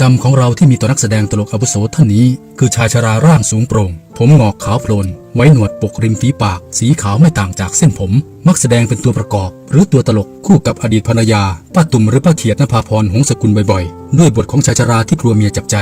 จำของเราที่มีต่อนักแสดงตลกอาวุโสท่านนี้ คือชายชราร่างสูงโปร่ง ผมงอกขาวโพลน ไว้หนวดปกริมฝีปาก สีขาวไม่ต่างจากเส้นผม มักแสดงเป็นตัวประกอบ หรือตัวตลกคู่กับอดีตภรรยาป้าตุ่มหรือป้าเขียดนภาพรหงสกุลบ่อยๆ ด้วยบทของชายชราที่กลัวเมียจับใจ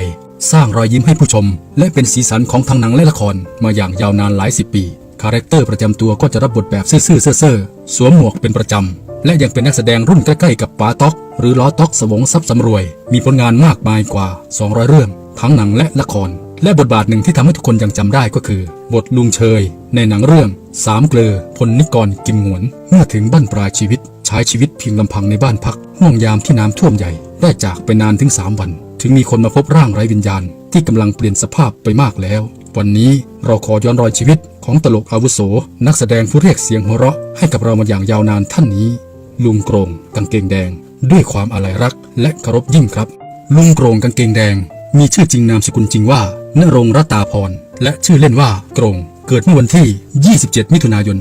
สร้างรอยยิ้มให้ผู้ชม และเป็นสีสันของทั้งหนังและละครมาอย่างยาวนานหลายสิบปีคาแรคเตอร์ประจำตัวก็จะรับบทแบบซื่อๆเซ่อๆสวมหมวกเป็นประจำ และยังเป็นนักแสดงรุ่นใกล้ๆกับป๋าต๊อก หรือล้อต๊อกสวงทรัพย์สำรวย มีผลงานมากมายกว่า 200 เรื่อง ทั้งหนังและละคร และบทบาทหนึ่งที่ทำให้ทุกคนยังจำได้ก็คือ บทลุงเชย ในหนังเรื่องสามเกลอพลนิกรกิมหวนเมื่อถึงบั้นปลายชีวิต ใช้ชีวิตเพียงลำพังในบ้านพักห่วงยามที่น้ำท่วมใหญ่ ได้จากไปนานถึง 3 วัน ถึงมีคนมาพบร่างไร้วิญญาณ ที่กำลังเปลี่ยนสภาพไปมากแล้ว วันนี้เราขอย้อนรอยชีวิตของตลกอาวุโส นักแสดงผู้เรียกเสียงหัวเราะให้กับเรามาอย่างยาวนานท่านนี้ ลุงโกรงกางเกงแดง ด้วยความอาลัยรักและเคารพยิ่งครับ ลุงโกรงกางเกงแดง มีชื่อจริงนามสกุลจริงว่านรงรัตตาพรและชื่อเล่นว่าโกรงเกิดเมื่อวันที่ 27 มิถุนายน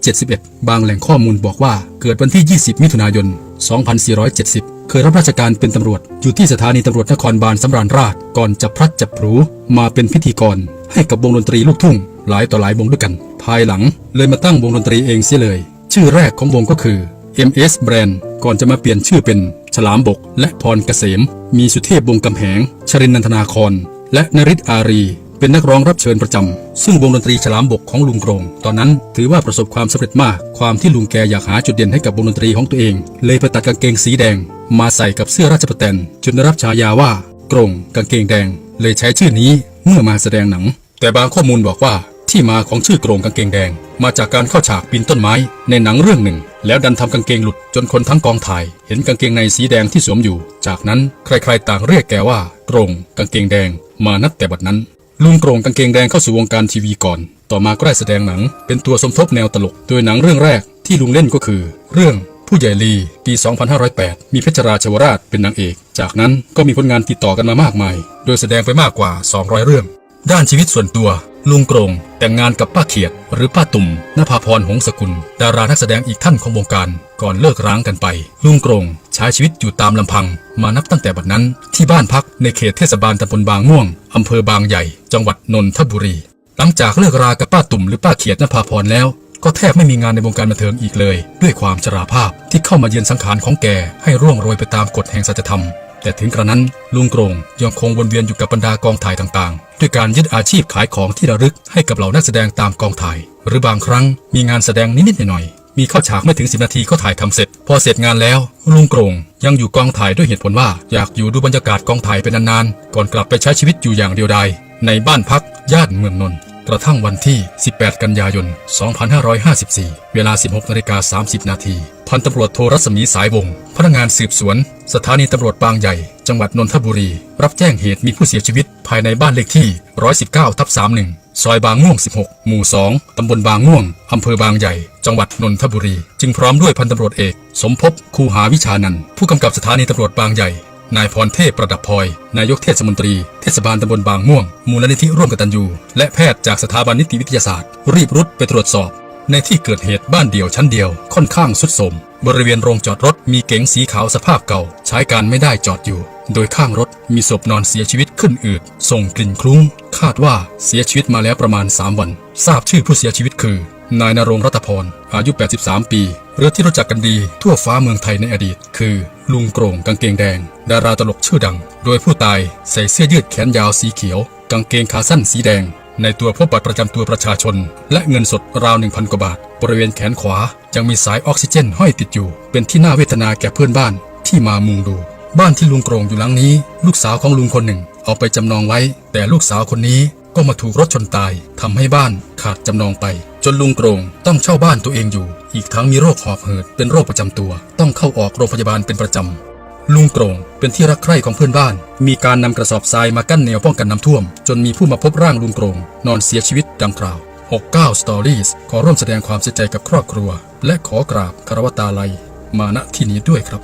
2471 บางแหล่งข้อมูลบอกว่าเกิดวันที่ 20 มิถุนายน 2470 เคยรับราชการเป็นตำรวจ อยู่ที่สถานีตำรวจนครบาลสำราญราชก่อนจะพลัดจับพลูมาเป็นพิธีกร ให้กับวงดนตรีลูกทุ่ง หลายต่อหลายวงด้วยกัน ภายหลังเลยมาตั้งวงดนตรีเองเสียเลย ชื่อแรกของวงก็คือ MS Brand ก่อนจะมาเปลี่ยนชื่อเป็นฉลามบก และพรเกษม มีสุเทพวงกำแหง ชรินนันทนาคร และนริศอารี เป็นนักร้องรับเชิญประจำ ซึ่งวงดนตรีฉลามบกของลุงโกรง ตอนนั้นถือว่าประสบความสำเร็จมาก ความที่ลุงแกอยากหาจุดเด่นให้กับวงดนตรีของตัวเอง เลยไปตัดกางเกงสีแดง มาใส่กับเสื้อราชประแตนจนได้รับฉายาว่าโกรงกางเกงแดง เลยใช้ชื่อนี้เมื่อมาแสดงหนัง แต่บางข้อมูลบอกว่า ที่มาของชื่อโกรงกางเกงแดง มาจากการเข้าฉากปีนต้นไม้ ในหนังเรื่องหนึ่ง แล้วดันทำกางเกงหลุดจนคนทั้งกองถ่าย เห็นกางเกงในสีแดงที่สวมอยู่ จากนั้นใครๆต่างเรียกแกว่าโกรงกางเกงแดง มานับแต่บัดนั้น ลุงโกรงกางเกงแดงเข้าสู่วงการทีวีก่อน ต่อมาก็ได้แสดงหนัง เป็นตัวสมทบแนวตลก โดยหนังเรื่องแรกที่ลุงเล่นก็คือ เรื่องผู้ใหญ่ลีปี 2508 มีเพชรราชวราชเป็นนางเอก จากนั้นก็มีผลงานติดต่อกันมามากมาย โดยแสดงไปมากกว่า 200 เรื่อง ด้านชีวิตส่วนตัว ลุงโกรงแต่งงานกับป้าเขียดหรือป้าตุ่มนภาพรหงสกุล ดารานักแสดงอีกท่านของวงการ ก่อนเลิกร้างกันไป ลุงโกรงใช้ชีวิตอยู่ตามลำพัง มานับตั้งแต่บัดนั้นที่บ้านพักในเขตเทศบาลตำบลบางม่วงอำเภอบางใหญ่ จังหวัดนนทบุรี หลังจากเลิกรากับป้าตุ่มหรือป้าเขียดนภาพรแล้ว ก็แทบไม่มีงานในวงการบันเทิงอีกเลย ด้วยความชราภาพที่เข้ามาเยือนสังขารของแกให้ร่วงโรยไปตามกฎแห่งสัจธรรม แต่ถึงกระนั้นลุงโกรงยังคงวนเวียนอยู่กับบรรดากองถ่ายต่างๆ ด้วยการยึดอาชีพขายของที่ระลึกให้กับเหล่านักแสดงตามกองถ่าย หรือบางครั้งมีงานแสดงนิดๆหน่อยๆมีเข้าฉากไม่ถึง 10 นาทีก็ถ่ายทำเสร็จ พอเสร็จงานแล้ว ลุงโกรงยังอยู่กองถ่ายด้วยเหตุผลว่าอยากอยู่ดูบรรยากาศกองถ่ายเป็นนานๆก่อนกลับไปใช้ชีวิตอยู่อย่างเดียวดายในบ้านพักย่านเมืองนนท์ กระทั่งวันที่ 18 กันยายน 2554 เวลา 16นาฬิกา30 นาที พันตำรวจโทรัศมีสายวง พนักงานสืบสวน สถานีตำรวจบางใหญ่ จังหวัดนนทบุรี รับแจ้งเหตุมีผู้เสียชีวิต ภายในบ้านเลขที่ 119 ทับ31ซอยบางม่วง 16 หมู่ 2 ตำบลบางม่วง อำเภอบางใหญ่ จังหวัดนนทบุรี จึงพร้อมด้วยพันตำรวจเอก สมภพ คูหาวิชานันผู้กำกับสถานีตำรวจบางใหญ่ นายพรเทพประดับพลอย นายกเทศมนตรี เทศบาลตำบลบางม่วง มูลนิธิร่วมกตัญญู และแพทย์จากสถาบันนิติวิทยาศาสตร์ รีบรุดไปตรวจสอบ ในที่เกิดเหตุบ้านเดี่ยวชั้นเดียวค่อนข้างสุดโทมบริเวณโรงจอดรถมีเก๋งสีขาวสภาพเก่า ใช้การไม่ได้จอดอยู่ โดยข้างรถมีศพนอนเสียชีวิตขึ้นอืดส่งกลิ่นคลุ้ง คาดว่าเสียชีวิตมาแล้วประมาณ 3 วัน ทราบชื่อผู้เสียชีวิตคือ นายนรงรัตพรอายุ 83 ปี หรือที่รู้จักกันดีทั่วฟ้าเมืองไทยในอดีต คือ ลุงโกรงกางเกงแดง ดาราตลกชื่อดัง โดยผู้ตายใส่เสื้อยืดแขนยาวสีเขียว กางเกงขาสั้นสีแดง ในตัวพบบัตรประจำตัวประชาชน และเงินสดราว 1,000 กว่าบาท บริเวณแขนขวายังมีสายออกซิเจนห้อยติดอยู่ เป็นที่น่าเวทนาแก่เพื่อนบ้านที่มามุงดู บ้านที่ลุงโกรงอยู่หลังนี้ ลูกสาวของลุงคนหนึ่ง เอาไปจำนองไว้ แต่ลูกสาวคนนี้ก็มาถูกรถชนตายทำให้บ้านขาดจำนองไป นลุงโกรงต้องเช่าบ้านตัวเองอยู่ อีกทั้งมีโรคหอบหืดเป็นโรคประจำตัว ต้องเข้าออกโรงพยาบาลเป็นประจำ ลุงโกรงเป็นที่รักใคร่ของเพื่อนบ้าน มีการนำกระสอบทรายมากั้นแนวป้องกันน้ำท่วม จนมีผู้มาพบร่างลุงโกรงนอนเสียชีวิตดังกล่าว 69 Stories ขอร่วมแสดงความเสียใจกับครอบครัว และขอกราบคารวตาลัยมาณที่นี้ด้วยครับ